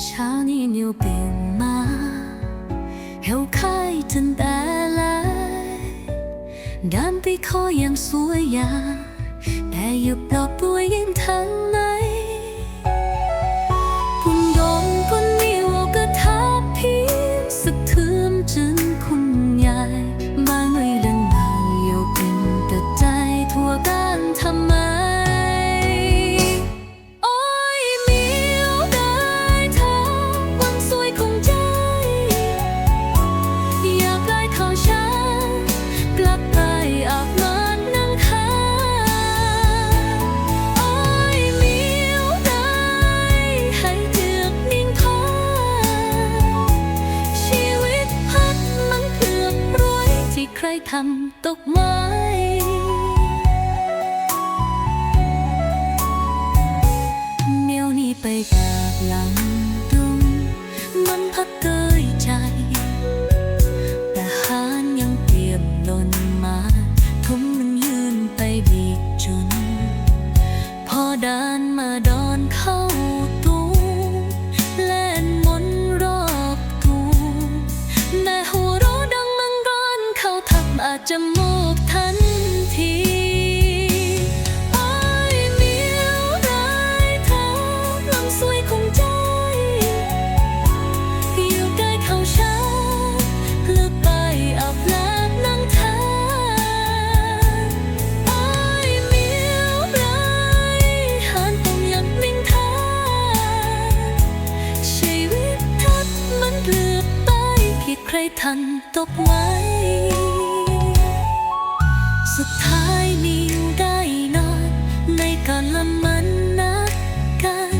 想你有病吗？又开真带来，但比考验所呀，但又不不应谈了。ำตกไม้เมียวนี้ไปแบบหลังดุงมันพัดเกยใจ แต่หานยังเปรียบลนมาทุ่มมันยืนไปบีบจนพอดานมาดอนเข้า จจะมูกทันทีโอ้ยมิวได้เธอลำสวยของใจ อยู่ใกล้เขาช้าเลือกไปอาบน้ำนั่งทานโอ้ยมิวไรหานต้องยังนิ่งทานชีวิตทัดมันเลือกไปผิดใครทันตกไว้ มันนักกัน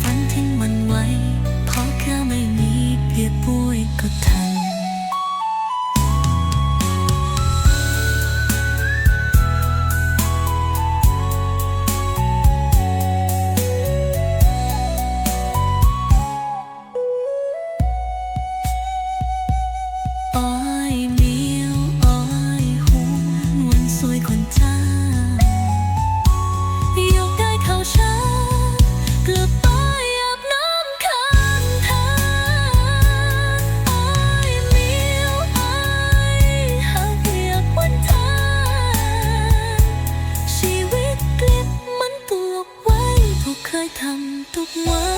ฝันทิ้งมันไว้ เพราะแค่ไม่มีเพียป่วยก็ทันอ้อ ผู้เคยทำทุกวั